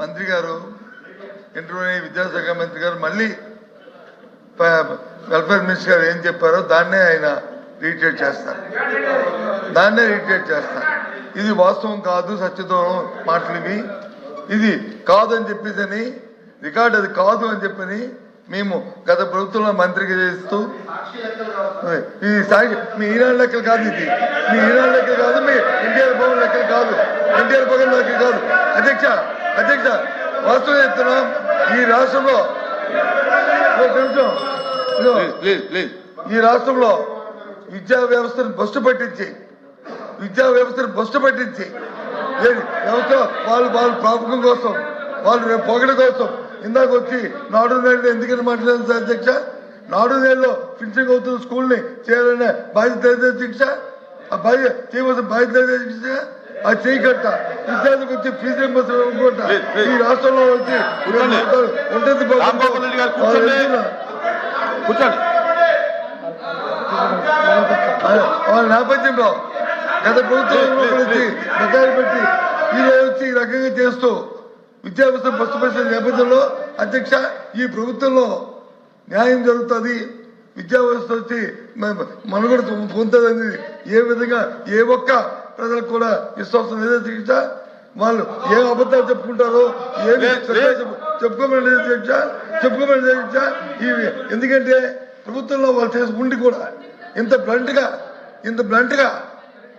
మంత్రి గారు ఇంటర్వ్యూ విద్యాశాఖ మంత్రి గారు మళ్ళీ వెల్ఫేర్ మినిస్టర్ గారు ఏం చెప్పారో దాన్నే ఆయన రీట్రేట్ చేస్తారు. దాన్నే రీట్రేట్ చేస్తారు. ఇది వాస్తవం కాదు సత్యదూరం మాటలు ఇది కాదు అని చెప్పేసి రికార్డు రికార్డ్ అది కాదు అని చెప్పని మేము గత ప్రభుత్వంలో మంత్రికి చేస్తూ ఇది సాక్షి మీ ఈనాడు లెక్కలు కాదు ఇది. మీ ఈనాడు లెక్కలు కాదు మీ ఎన్టీఆర్ భవన్ లెక్కలు కాదు. ఎన్టీఆర్ భవన్ లెక్కలు కాదు. అధ్యక్ష అధ్యక్ష వాస్తవం చెప్తున్నాం. ఈ రాష్ట్రంలో ఈ రాష్ట్రంలో విద్యా వ్యవస్థను బస్సు పట్టించి విద్యా వ్యవస్థను బస్సు పట్టించి వ్యవస్థ వాళ్ళు వాళ్ళ ప్రాపకం కోసం వాళ్ళు పొగడ కోసం ఇందాక వచ్చి నాడు నేడు ఎందుకని మాట్లాడారు సార్ అధ్యక్ష? నాడు నేడులో ఫినిషింగ్ అవుతున్న స్కూల్ని చేయాలనే బాధ్యత అధ్యక్ష? ఆ బాధ్యత చేయవలసిన బాధ్యత అధ్యక్ష? అది చేయకట్ట విద్యార్థికి వచ్చి ఫీజు రింబర్స్మెంట్. ఈ రాష్ట్రంలో వచ్చి. ఉంటుంది కూర్చోండి. వాళ్ళ నేపథ్యంలో గత బకాయిలు పెట్టి ఈ రోజు వచ్చి ఈ రకంగా చేస్తూ బస్సు పెట్టిన నేపథ్యంలో అధ్యక్ష ఈ ప్రభుత్వంలో న్యాయం జరుగుతుంది. విద్యా వ్యవస్థ వచ్చి మనుగడ పొందుతుందని ఏ విధంగా ఏ ఒక్క ప్రజలకు కూడా విశ్వాసం లేదో అధ్యక్ష వాళ్ళు ఏ అబద్ధాలు చెప్పుకుంటారో ఏమి. చెప్పుకోమని అధ్యక్ష చెప్పుకోమని అధ్యక్ష ఇవి ఎందుకంటే ప్రభుత్వంలో వాళ్ళు చేసి ఉండి కూడా ఇంత బ్లంట్గా ఇంత బ్లంట్గా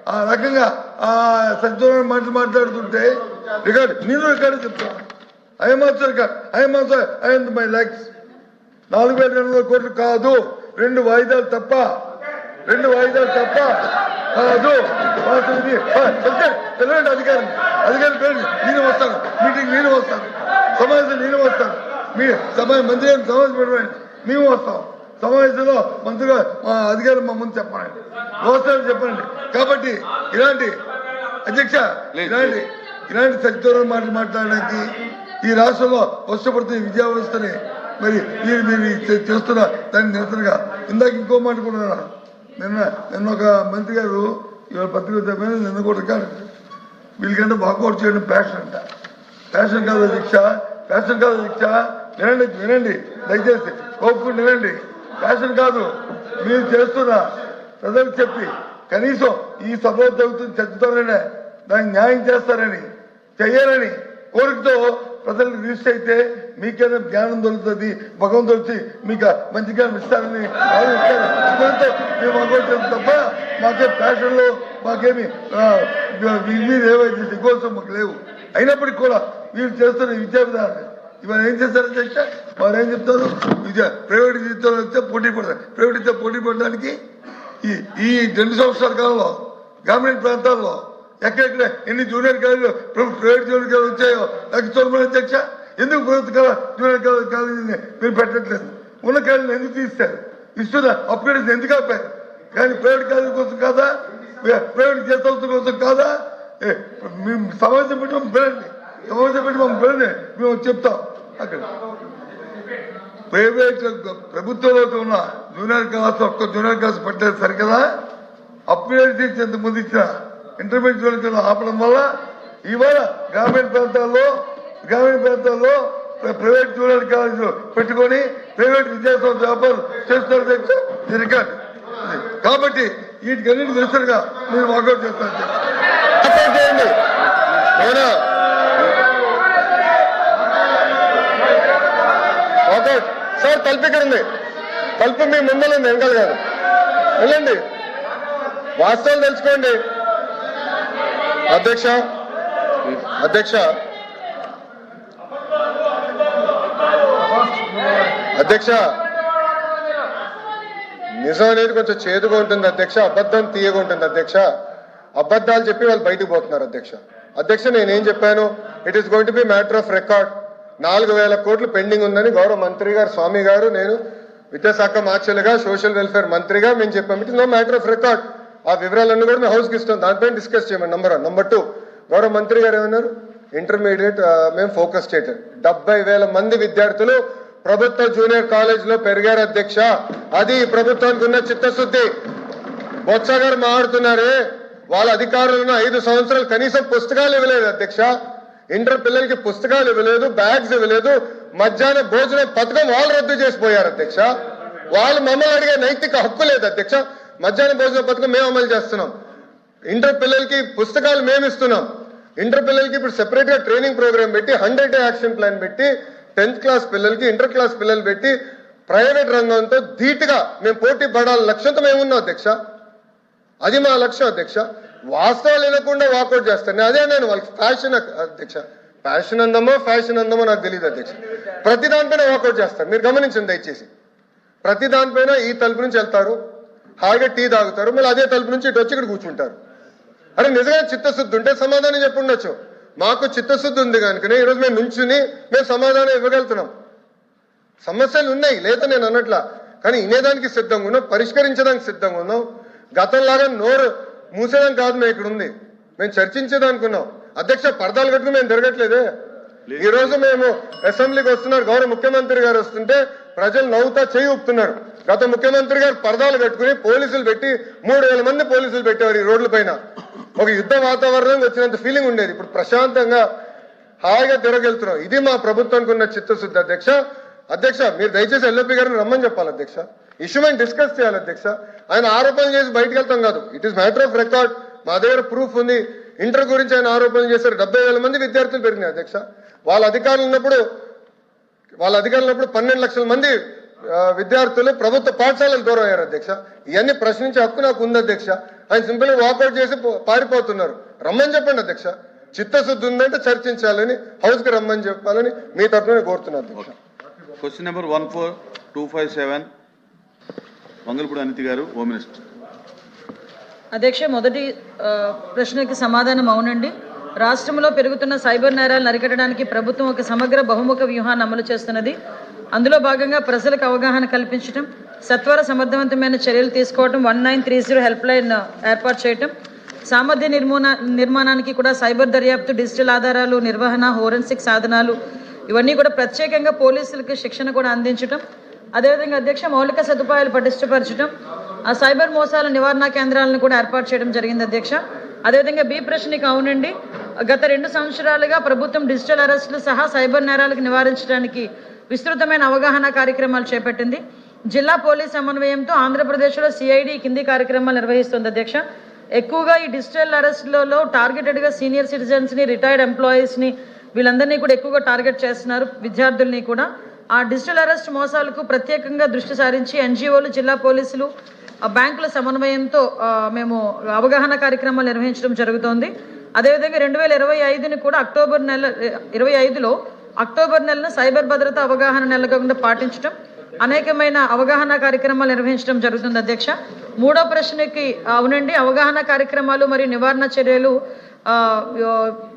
ఆ రకంగా ఆ సత్యనారాయణ మాటలు మాట్లాడుతుంటే రికార్డ్ నేను రికార్డు చెప్తాను. I'm also record. I'm also I'm my likes నాలుగు వేల రెండు వందల కోట్లు కాదు. రెండు వాయిదాలు తప్ప రెండు వాయిదాలు తప్ప కాదు. వెళ్తే వెళ్ళండి అధికారం అధికారం పేరు నేను వస్తాను. మీటింగ్ నేను వస్తాను. సమావేశం నేను వస్తాను. మీ సమాజ మంత్రి గారిని సమావేశం పెట్టండి మేము వస్తాం. సమావేశంలో మంత్రిగా మా అధికారం మా ముందు చెప్పండి వస్తారని చెప్పండి కాబట్టి ఇలాంటి అధ్యక్ష ఇలాంటి ఇలాంటి సత్యదూరం మాటలు మాట్లాడడానికి ఈ రాష్ట్రంలో కష్టపడుతున్న ఈ విద్యా వ్యవస్థని మరి మీరు మీరు చేస్తున్న దాన్ని నిరసనగా. ఇందాక ఇంకో మాట కూడా. నిన్న నిన్న ఒక మంత్రి గారు ఇవాళ పత్రిక చెప్పారు నిన్న కూడా కాదు. వీళ్ళకంటే వాకౌట్ చేయడం ప్యాషన్ అంట. ప్యాషన్ కాదు దీక్ష ప్యాషన్ కాదు దీక్ష. వినండి వినండి దయచేసి కోపుకుని వినండి. ప్యాషన్ కాదు మీరు చేస్తున్న ప్రజలకు చెప్పి కనీసం ఈ సభలో జరుగుతుంది చర్చతోనే దానికి న్యాయం చేస్తారని చెయ్యాలని కోరికతో ప్రజలకు రిజిస్టర్ అయితే మీకైనా జ్ఞానం దొరుకుతుంది భగవంతుడు వచ్చి మీకు మంచి జ్ఞానం ఇస్తారని తప్ప మాకేం ప్యాషన్లో మాకేమి ఆ, వీరి ఏవైతే దిగోసం మాకు లేవు. అయినప్పటికీ కూడా వీళ్ళు చేస్తున్న విద్యా విధానం ఇవాళ ఏం చేస్తారు అధ్యక్ష వారు ఏం చెప్తారు? విద్య ప్రైవేట్ విద్యలో వస్తే పోటీ పడతారు. ప్రైవేట్ విద్య పోటీ పడడానికి ఈ ఈ రెండు సంవత్సరాల కాలంలో గ్రామీణ ప్రాంతాల్లో ఎక్కడెక్కడ ఎన్ని జూనియర్ కాలేజీలు ప్రభుత్వ ప్రైవేట్ జూనియర్ కాలేజీలు వచ్చాయో నాకు చూడమని అధ్యక్ష ఎందుకు ప్రభుత్వ జూనియర్ కాలేజ్ కాలేజీని మీరు పెట్టట్లేదు? ఉన్న కాలేజీని ఎందుకు తీస్తారు ఇస్తున్న అప్గ్రేడేషన్ ఎందుకు ఆపారు? కానీ ప్రైవేట్ కాలేజీ కోసం కాదా? ప్రైవేట్ చేత కోసం కాదా? ఏ, మేము సమాజం పెట్టి మేము పిల్లండి సమాజం పెట్టి మేము పిలండి మేము చెప్తాం. అక్కడ. ప్రైవేట్ ప్రభుత్వంలో ఉన్న జూనియర్ క్లాస్ ఒక్క జూనియర్ క్లాస్ పెట్టలేదు సరికదా అప్గ్రేడ్ చేసి ఎంత ముందు ఇచ్చిన ఇంటర్మీడియట్ ఆపడం వల్ల ఇవాళ గ్రామీణ ప్రాంతాల్లో గ్రామీణ ప్రాంతాల్లో ప్రైవేట్ జూనియర్ కాలేజీలు పెట్టుకొని ప్రైవేట్ విద్యాసంస్థ వ్యాపారం చేస్తున్నారు అధ్యక్ష. ఉంది కాబట్టి వీటికి కాబట్టి వీటికన్నిటి మీరు వాకౌట్ చేస్తాను చేయండి. వాకౌట్ సార్ తలుపు ఇక్కడ ఉంది. తలుపు మీ ముందర ఉంది వెనకాల కాదు. వెళ్ళండి. వాస్తవాలు తెలుసుకోండి. అధ్యక్ష అధ్యక్ష. అధ్యక్ష. నిజం అనేది కొంచెం చేదుగా ఉంటుంది అధ్యక్ష అబద్ధం తీయగా ఉంటుంది అధ్యక్ష. అబద్ధాలు చెప్పి వాళ్ళు బయటకు పోతున్నారు అధ్యక్ష. అధ్యక్ష నేనేం చెప్పాను? It is going to be matter of record నాలుగు వేల కోట్లు పెండింగ్ ఉందని గౌరవ మంత్రి గారు స్వామి గారు నేను విద్యాశాఖ మార్చలుగా సోషల్ వెల్ఫేర్ మంత్రిగా మేము చెప్పాము it is no matter of record ఆ వివరాలన్నీ కూడా మేము హౌస్కి ఇస్తాం. దానిపైన డిస్కస్ చేయమని. నంబర్ వన్ నంబర్ టూ గౌరవ మంత్రి గారు ఏమన్నారు? ఇంటర్మీడియట్ మేము ఫోకస్ చేయటం డెబ్బై వేల మంది విద్యార్థులు ప్రభుత్వ జూనియర్ కాలేజ్లో పెరిగారు అధ్యక్ష. అది ప్రభుత్వానికి ఉన్న చిత్తశుద్ధి. బొత్స గారు మాట్లాడుతున్నారే వాళ్ళ అధికారులు ఉన్న ఐదు సంవత్సరాలు కనీసం పుస్తకాలు ఇవ్వలేదు అధ్యక్ష. ఇంటర్ పిల్లలకి పుస్తకాలు ఇవ్వలేదు బ్యాగ్స్ ఇవ్వలేదు మధ్యాహ్న భోజన పథకం వాళ్ళు రద్దు చేసిపోయారు అధ్యక్ష. వాళ్ళు మమ్మల్ని అడిగే నైతిక హక్కు లేదు అధ్యక్ష. మధ్యాహ్న భోజన పథకం మేము అమలు చేస్తున్నాం. ఇంటర్ పిల్లలకి పుస్తకాలు మేము ఇస్తున్నాం. ఇంటర్ పిల్లలకి ఇప్పుడు సెపరేట్గా ట్రైనింగ్ ప్రోగ్రామ్ పెట్టి హండ్రెడ్ డే యాక్షన్ ప్లాన్ పెట్టి టెన్త్ క్లాస్ పిల్లలకి ఇంటర్ క్లాస్ పిల్లలు పెట్టి ప్రైవేట్ రంగంతో ధీటుగా మేము పోటీ పడాలి లక్ష్యంతో మేము ఉన్నాం అధ్యక్ష. అది మా లక్ష్యం అధ్యక్ష. వాస్తవాలు వినకుండా వాకౌట్ చేస్తాను అదే నేను వాళ్ళకి ఫ్యాషన్ అధ్యక్ష. ఫ్యాషన్ అందమో ఫ్యాషన్ అందమో నాకు తెలియదు అధ్యక్ష. ప్రతి దానిపైన వాకౌట్ చేస్తారు. మీరు గమనించండి దయచేసి. ప్రతి దానిపైన ఈ తలుపు నుంచి వెళ్తారు. హాయిగా టీ తాగుతారు. మళ్ళీ అదే తలుపు నుంచి ఇటు వచ్చి ఇక్కడ కూర్చుంటారు. అరే నిజంగా చిత్తశుద్ధి ఉంటే సమాధానం చెప్పి ఉండొచ్చు. మాకు చిత్తశుద్ధి ఉంది కనుకనే ఈరోజు మేము నుంచుని మేము సమాధానం ఇవ్వగలుగుతున్నాం. సమస్యలు ఉన్నాయి లేదా నేను అన్నట్లా. కానీ వినేదానికి సిద్ధంగా ఉన్నాం పరిష్కరించడానికి సిద్ధంగా ఉన్నాం. గతంలాగా నోరు మూసేదానికి కాదు మేము ఇక్కడ ఉంది మేము చర్చించేదానికి ఉన్నాం అధ్యక్ష పరదాలు కట్టుకుని మేము తిరగట్లేదే. ఈ రోజు మేము అసెంబ్లీకి వస్తున్నారు గౌరవ ముఖ్యమంత్రి గారు వస్తుంటే ప్రజలు నవ్వుతా చేయి ఊపుతున్నారు. గత ముఖ్యమంత్రి గారు పరదాలు కట్టుకుని పోలీసులు పెట్టి మూడు వేల మంది పోలీసులు పెట్టేవారు ఈ రోడ్ల పైన. ఒక యుద్ధ వాతావరణం వచ్చినంత ఫీలింగ్ ఉండేది. ఇప్పుడు ప్రశాంతంగా హాయిగా తిరగెళ్తున్నాం ఇది మా ప్రభుత్వానికి ఉన్న చిత్తశుద్ధి. అధ్యక్ష అధ్యక్ష మీరు దయచేసి ఎల్ఓపి గారిని రమ్మని చెప్పాలి అధ్యక్ష. ఇష్యూ మేము డిస్కస్ చేయాలి అధ్యక్ష. ఆయన ఆరోపణలు చేసి బయటకు వెళ్తాం కాదు. It is matter of record మా దగ్గర ప్రూఫ్ ఉంది. ఇంటర్ గురించి ఆయన ఆరోపణలు చేశారు. డెబ్బై వేల మంది విద్యార్థులు పెరిగినాయి అధ్యక్ష. వాళ్ళ అధికారులు ఉన్నప్పుడు వాళ్ళ అధికారులు ఉన్నప్పుడు పన్నెండు లక్షల మంది విద్యార్థులు ప్రభుత్వ పాఠశాలలు దూరం అయ్యారు అధ్యక్ష. ఇవన్నీ ప్రశ్నించే హక్కు నాకు ఉంది అధ్యక్ష. ఆయన సింపుల్గా వాకౌట్ చేసి పారిపోతున్నారు. రమ్మని చెప్పండి అధ్యక్ష. చిత్తశుద్ధి ఉందంటే చర్చించాలని హౌస్కి రమ్మని చెప్పాలని మీ తరఫున కోరుతున్నాను అధ్యక్ష. Question number one four two five seven Mangalapudi Anitha గారు హోమ్ మినిస్టర్ అధ్యక్ష మొదటి ప్రశ్నకి సమాధానం అవునండి. రాష్ట్రంలో పెరుగుతున్న సైబర్ నేరాలను అరికట్టడానికి ప్రభుత్వం ఒక సమగ్ర బహుముఖ వ్యూహాన్ని అమలు చేస్తున్నది. అందులో భాగంగా ప్రజలకు అవగాహన కల్పించడం సత్వర సమర్థవంతమైన చర్యలు తీసుకోవడం one nine three zero helpline ఏర్పాటు చేయటం. సామర్థ్య నిర్మూన నిర్మాణానికి కూడా సైబర్ దర్యాప్తు డిజిటల్ ఆధారాలు నిర్వహణ హోరెన్సిక్ సాధనాలు ఇవన్నీ కూడా ప్రత్యేకంగా పోలీసులకు శిక్షణ కూడా అందించడం అదేవిధంగా అధ్యక్ష మౌలిక సదుపాయాలు పటిష్టపరచడం ఆ సైబర్ మోసాల నివారణ కేంద్రాలను కూడా ఏర్పాటు చేయడం జరిగింది అధ్యక్ష. అదేవిధంగా బి ప్రశ్నకి అవునండి గత రెండు సంవత్సరాలుగా ప్రభుత్వం డిజిటల్ అరెస్టులు సహా సైబర్ నేరాలకు నివారించడానికి విస్తృతమైన అవగాహన కార్యక్రమాలు చేపట్టింది. జిల్లా పోలీస్ సమన్వయంతో ఆంధ్రప్రదేశ్లో సిఐడి కింది కార్యక్రమాలు నిర్వహిస్తుంది అధ్యక్ష. ఎక్కువగా ఈ డిజిటల్ అరెస్ట్లలో టార్గెటెడ్గా సీనియర్ సిటిజన్స్ని రిటైర్డ్ ఎంప్లాయీస్ని వీళ్ళందరినీ కూడా ఎక్కువగా టార్గెట్ చేస్తున్నారు విద్యార్థుల్ని కూడా. ఆ డిజిటల్ అరెస్ట్ మోసాలకు ప్రత్యేకంగా దృష్టి సారించి ఎన్జిఓలు జిల్లా పోలీసులు బ్యాంకుల సమన్వయంతో మేము అవగాహన కార్యక్రమాలు నిర్వహించడం జరుగుతోంది. అదేవిధంగా రెండు వేల ఇరవై ఐదుని కూడా అక్టోబర్ నెల ఇరవై ఐదులో అక్టోబర్ నెలను సైబర్ భద్రత అవగాహన నెలగా పాటించడం అనేకమైన అవగాహన కార్యక్రమాలు నిర్వహించడం జరుగుతుంది అధ్యక్ష. మూడో ప్రశ్నకి అవునండి అవగాహన కార్యక్రమాలు మరియు నివారణ చర్యలు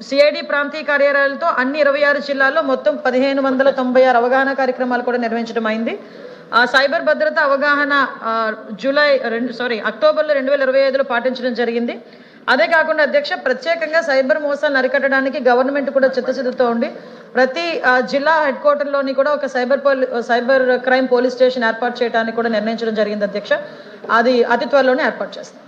సిఐడి ప్రాంతీయ కార్యాలయాలతో అన్ని ఇరవై ఆరు జిల్లాల్లో మొత్తం పదిహేను వందల తొంభై ఆరు అవగాహన కార్యక్రమాలు కూడా నిర్వహించడం అయింది. సైబర్ భద్రత అవగాహన జూలై రెండు సారీ అక్టోబర్లో రెండు వేల ఇరవై ఐదులో పాటించడం జరిగింది. అదే కాకుండా అధ్యక్ష ప్రత్యేకంగా సైబర్ మోసాలను అరికట్టడానికి గవర్నమెంట్ కూడా చిత్తశుద్ధితో ఉండి ప్రతి ఆ, జిల్లా హెడ్ క్వార్టర్లోని కూడా ఒక సైబర్ పోలీ సైబర్ క్రైమ్ పోలీస్ స్టేషన్ ఏర్పాటు చేయడానికి కూడా నిర్ణయించడం జరిగింది అధ్యక్ష. అది అతి త్వరలోనే ఏర్పాటు చేస్తాం.